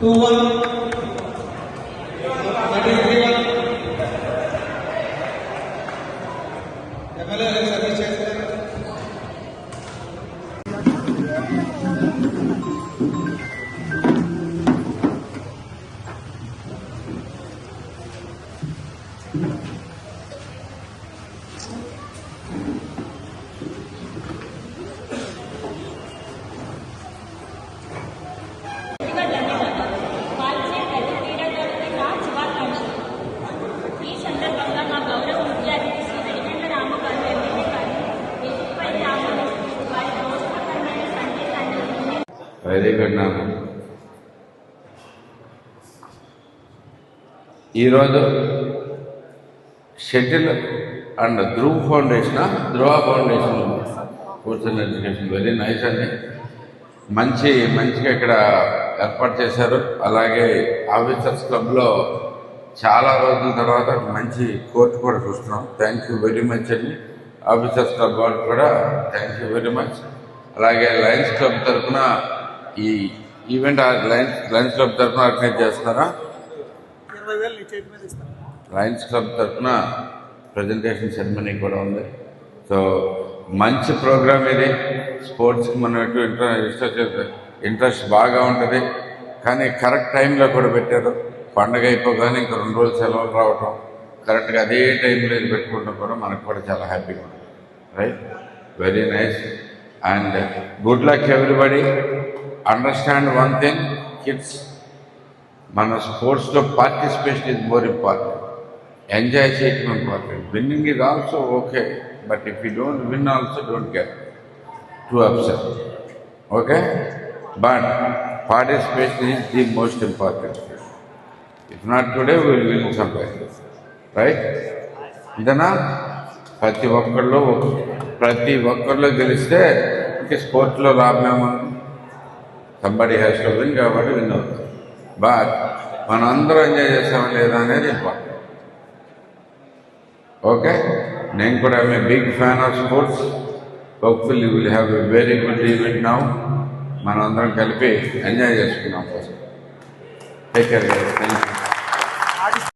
Tuhan, Amen. Very good నాన్న ఈరోజు shuttle and Dhruv foundation Dhruva foundation కూర్చున్న education very nice అండి. మంచి మంచిగా ఇక్కడ ఏర్పాటు చేశారు. అలాగే ఆఫీసర్స్ క్లబ్లో చాలా రోజుల తర్వాత మంచి కోర్టు కూడా చూస్తున్నాం. థ్యాంక్ యూ వెరీ మచ్ అండి. ఆఫీసర్స్ క్లబ్ వాళ్ళు కూడా థ్యాంక్ యూ వెరీ మచ్ అలాగే లయన్స్ క్లబ్ తరఫున ఈ ఈవెంట్ లయన్స్ లయన్స్ క్లబ్ తరఫున ఆర్గనైజ్ ఇస్తాను లయన్స్ క్లబ్ తరఫున ప్రజెంటేషన్ సెరమనీ కూడా ఉంది. సో మంచి ప్రోగ్రామ్ ఇది. స్పోర్ట్స్కి మనం ఎటు ఇంట్రెస్ట్ ఇంట్రెస్ట్ బాగా ఉంటుంది. కానీ కరెక్ట్ టైంలో కూడా పెట్టారు. పండగ అయిపోగానే ఇంకా రెండు రోజులు సెలవులు రావటం. కరెక్ట్గా అదే టైంలో ఇది పెట్టుకుంటాం కూడా మనకు కూడా చాలా హ్యాపీగా ఉంటుంది. Right? Very nice. And good luck everybody. Understand one thing kids మన స్పోర్ట్స్లో participation is more important enjoy చేయడం important winning is also okay but if you don't win also don't get to upset okay but participation is the most important if not today will win some right ఇదనా ప్రతి ఒక్కళ్ళు ప్రతి ఒక్కళ్ళు గెలిస్తే ఇంక స్పోర్ట్స్లో లాభమేమో somebody has to win కాబట్టి win అవుతారు but మనందరం ఎంజాయ్ చేస్తాం లేదా అనేది ఇంపార్టెంట్ ఓకే నేను కూడా I'm a big fan of sports hopeful you will have a very good event now మనం అందరం కలిపి ఎంజాయ్ చేసుకున్నాం first take care thank you